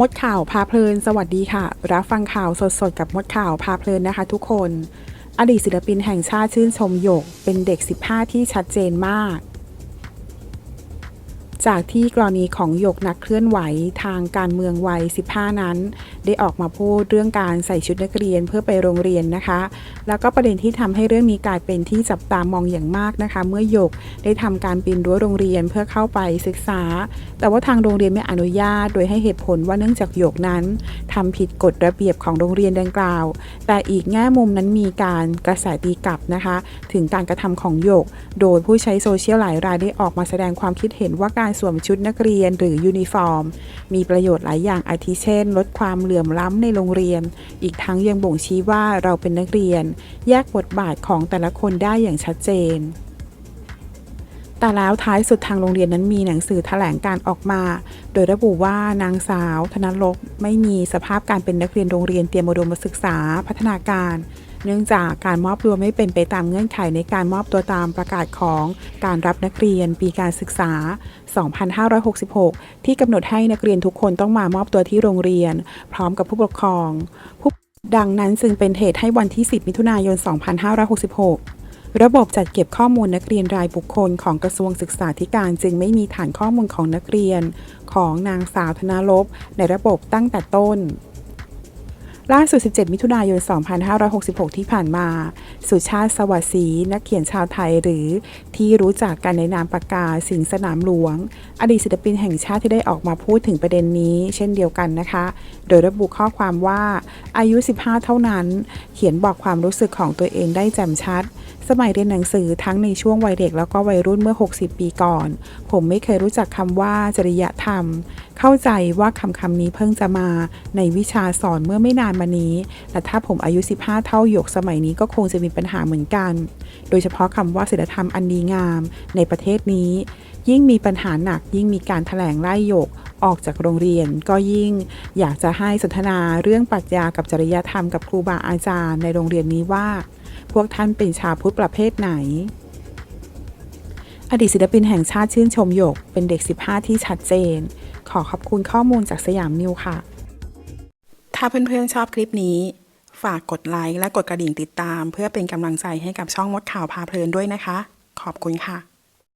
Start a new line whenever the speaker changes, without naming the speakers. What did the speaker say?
มดข่าวพาเพลิน สวัสดีค่ะ รับฟังข่าวสดๆ กับมดข่าวพาเพลินนะคะทุกคน อดีตศิลปินแห่งชาติชื่นชมหยก เป็นเด็ก 15 ที่ชัดเจนมาก จากที่กรณีของหยกนักเคลื่อนไหวทางการเมืองวัย 15 นั้น ได้ออกมาพูดเรื่องการใส่ชุดนักเรียนเพื่อไปโรงเรียนนะคะ แล้วก็ประเด็นที่ทำให้เรื่องนี้กลายเป็นที่จับตามองอย่างมากนะคะ เมื่อหยกได้ทำการปีนรั้วโรงเรียนเพื่อเข้าไปศึกษา แต่ว่าทางโรงเรียนไม่อนุญาต โดยให้เหตุผลว่าเนื่องจากหยกนั้นทำผิดกฎระเบียบของโรงเรียนดังกล่าว แต่อีกแง่มุมนั้นมีการกระแสตีกลับนะคะ ถึงการกระทำของหยก โดยผู้ใช้โซเชียลหลายรายได้ออกมาแสดงความคิดเห็นว่าการสวมชุดนักเรียนหรือยูนิฟอร์ม มีประโยชน์หลายอย่างอาทิเช่น ลดความเหลื่อมล้ำในโรงเรียน อีกทั้งยังบ่งชี้ว่าเราเป็นนักเรียน แยกบทบาทของแต่ละคนได้อย่างชัดเจนแต่แล้วท้ายสุดทางโรงเรียนนั้นมีหนังสือแถลงการออกมา โดยระบุว่านางสาว ธนลกไม่มีสภาพการเป็นนักเรียนโรงเรียนเตรียมอุดมศึกษา พัฒนาการ เนื่องจากการมอบตัวไม่เป็นไปตามเงื่อนไขในการมอบตัวตามประกาศของการรับนักเรียนปีการศึกษา 2566 ที่กำหนดให้นักเรียนทุกคนต้องมามอบตัวที่โรงเรียน พร้อมกับผู้ปกครองผู้ดังนั้นจึงเป็นเหตุให้วันที่ 10 มิถุนายน 2566ระบบจัดเก็บข้อมูลนักเรียนรายบุคคลของกระทรวงศึกษาธิการจึงไม่มีฐานข้อมูลของนักเรียน ของนางสาวธนาลบในระบบตั้งแต่ต้น ล่าสุด 17 มิถุนายน 2566 ที่ผ่านมา สุชาติสวัสดี นักเขียนชาวไทยหรือที่รู้จักกันในนามปากกาสิงสนามหลวง อดีตศิลปินแห่งชาติที่ได้ออกมาพูดถึงประเด็นนี้เช่นเดียวกันนะคะ โดยระบุข้อความว่าอายุ 15 เท่านั้น เขียนบอกความรู้สึกของตัวเองได้แจ่มชัด สมัยเรียนหนังสือทั้งในช่วงวัยเด็กแล้วก็วัยรุ่นเมื่อ 60 ปีก่อน ผมไม่เคยรู้จักคำว่าจริยธรรม เข้าใจว่าคำคำนี้เพิ่งจะมาในวิชาสอนเมื่อไม่นานมานี้และถ้าผมอายุ 15 เท่าหยกสมัยนี้ก็คงจะมีปัญหาเหมือนกัน โดยเฉพาะคำว่าศีลธรรมอันดีงาม ในประเทศนี้ ยิ่งมีปัญหาหนักยิ่งมีการถแถลงไล่หยกออกจากโรงเรียนก็ยิ่งอยากจะให้สนทนาเรื่องปรัชญากับจริยธรรมกับครูบาอาจารย์ในโรงเรียนนี้ว่า พวกท่านเป็นชาวพุทธประเภทไหน อดีตศิลปินแห่งชาติชื่นชมหยก เป็นเด็ก 15 ที่ชัดเจน ขอขอบคุณข้อมูลจากสยามนิวค่ะ ถ้าเพื่อนๆชอบคลิปนี้ ฝากกดไลค์และกดกระดิ่งติดตาม เพื่อเป็นกำลังใจให้กับช่องมดข่าวพาเพลินด้วยนะคะ ขอบคุณค่ะ